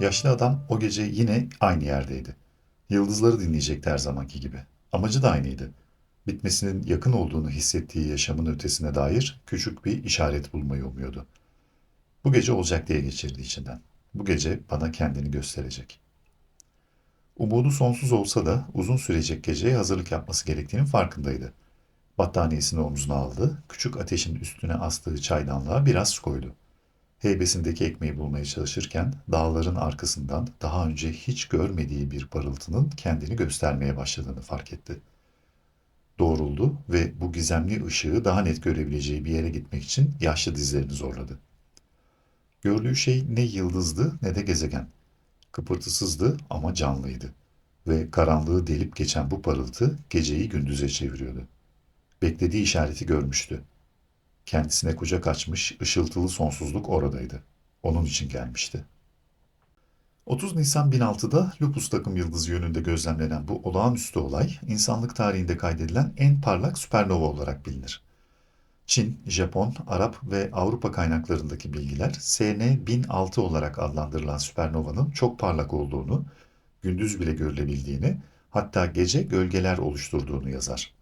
Yaşlı adam o gece yine aynı yerdeydi. Yıldızları dinleyecekti her zamanki gibi. Amacı da aynıydı. Bitmesinin yakın olduğunu hissettiği yaşamın ötesine dair küçük bir işaret bulmayı umuyordu. Bu gece olacak diye geçirdi içinden. Bu gece bana kendini gösterecek. Umudu sonsuz olsa da uzun sürecek geceye hazırlık yapması gerektiğinin farkındaydı. Battaniyesini omzuna aldı, küçük ateşin üstüne astığı çaydanlığa biraz su koydu. Heybesindeki ekmeği bulmaya çalışırken dağların arkasından daha önce hiç görmediği bir parıltının kendini göstermeye başladığını fark etti. Doğruldu ve bu gizemli ışığı daha net görebileceği bir yere gitmek için yaşlı dizlerini zorladı. Gördüğü şey ne yıldızdı ne de gezegen. Kıpırtısızdı ama canlıydı. Ve karanlığı delip geçen bu parıltı geceyi gündüze çeviriyordu. Beklediği işareti görmüştü. Kendisine kucak açmış ışıltılı sonsuzluk oradaydı. Onun için gelmişti. 30 Nisan 1006'da Lupus takım yıldızı yönünde gözlemlenen bu olağanüstü olay, insanlık tarihinde kaydedilen en parlak süpernova olarak bilinir. Çin, Japon, Arap ve Avrupa kaynaklarındaki bilgiler SN 1006 olarak adlandırılan süpernovanın çok parlak olduğunu, gündüz bile görülebildiğini, hatta gece gölgeler oluşturduğunu yazar.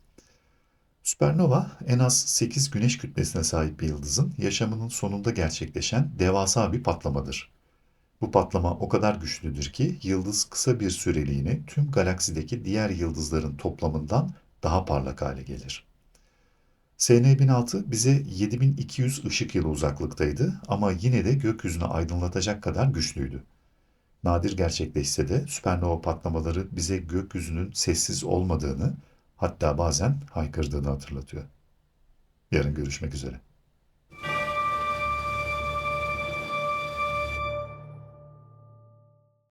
Süpernova en az 8 güneş kütlesine sahip bir yıldızın yaşamının sonunda gerçekleşen devasa bir patlamadır. Bu patlama o kadar güçlüdür ki yıldız kısa bir süreliğine tüm galaksideki diğer yıldızların toplamından daha parlak hale gelir. SN1006 bize 7200 ışık yılı uzaklıktaydı ama yine de gökyüzünü aydınlatacak kadar güçlüydü. Nadir gerçekleşse de süpernova patlamaları bize gökyüzünün sessiz olmadığını, hatta bazen haykırdığını hatırlatıyor. Yarın görüşmek üzere.